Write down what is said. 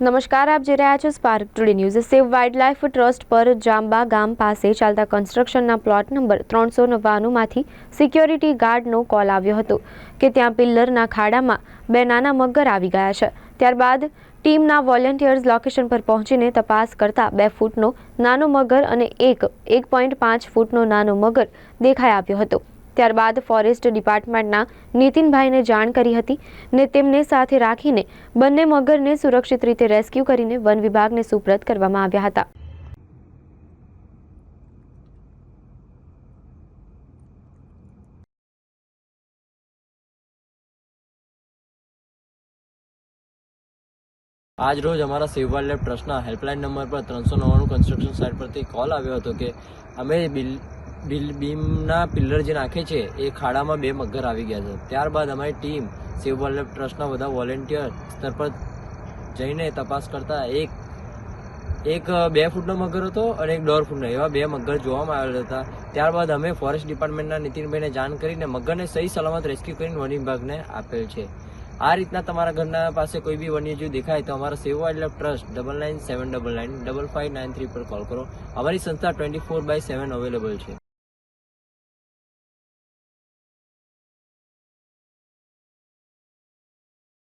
નમસ્કાર, આપ જોઈ રહ્યા છો Spark Today News Save Wildlife Trust પર જાંબા ગામ પાસે ચાલતા કન્સ્ટ્રક્શનના પ્લોટ નંબર ત્રણસો નવ્વાણુંમાંથી સિક્યોરિટી ગાર્ડનો કોલ આવ્યો હતો કે ત્યાં પિલ્લરના ખાડામાં બે નાના મગર આવી ગયા છે. ત્યારબાદ ટીમના વોલેન્ટિયર્સ લોકેશન પર પહોંચીને તપાસ કરતા બે ફૂટનો નાનો મગર અને એક એક પોઈન્ટ પાંચ ફૂટનો નાનો મગર દેખાઈ આવ્યો હતો. ત્યારબાદ ફોરેસ્ટ ડિપાર્ટમેન્ટના નીતિનભાઈને જાણ કરી હતી ને તેમને સાથે રાખીને બંને મગરને સુરક્ષિત રીતે રેસ્ક્યુ કરીને વન વિભાગને સુપ્રત કરવામાં આવ્યા હતા. આજ રોજ અમારા સેવ વાઇલ્ડ લાઈફ ટ્રસ્ટના હેલ્પલાઇન નંબર પર ત્રણસો નવ્વાણું કન્સ્ટ્રક્શન સાઇટ પરથી કોલ આવ્યો હતો કે અમે બિલ બિલ બીમના પિલ્લર જે નાખે છે, એ ખાડામાં બે મગર આવી ગયા છે. ત્યારબાદ અમારી ટીમ સેવ વાઇલ્ડ ટ્રસ્ટના બધા વોલેન્ટિયર સ્તર પર જઈને તપાસ કરતા એક એક બે ફૂટનો મગર હતો અને એક દોઢ ફૂટનો. એવા બે મગર જોવામાં આવેલા હતા. ત્યારબાદ અમે ફોરેસ્ટ ડિપાર્ટમેન્ટના નીતિનભાઈને જાણ કરીને મગરને સહી સલામત રેસ્ક્યુ કરીને વન વિભાગને આપેલ છે. આ રીતના તમારા ઘરના પાસે કોઈ બી વન્યજીવ દેખાય તો અમારા Save Wildlife Trust double nine seven double nine double five nine three પર કોલ કરો. અમારી સંસ્થા twenty four by seven available છે.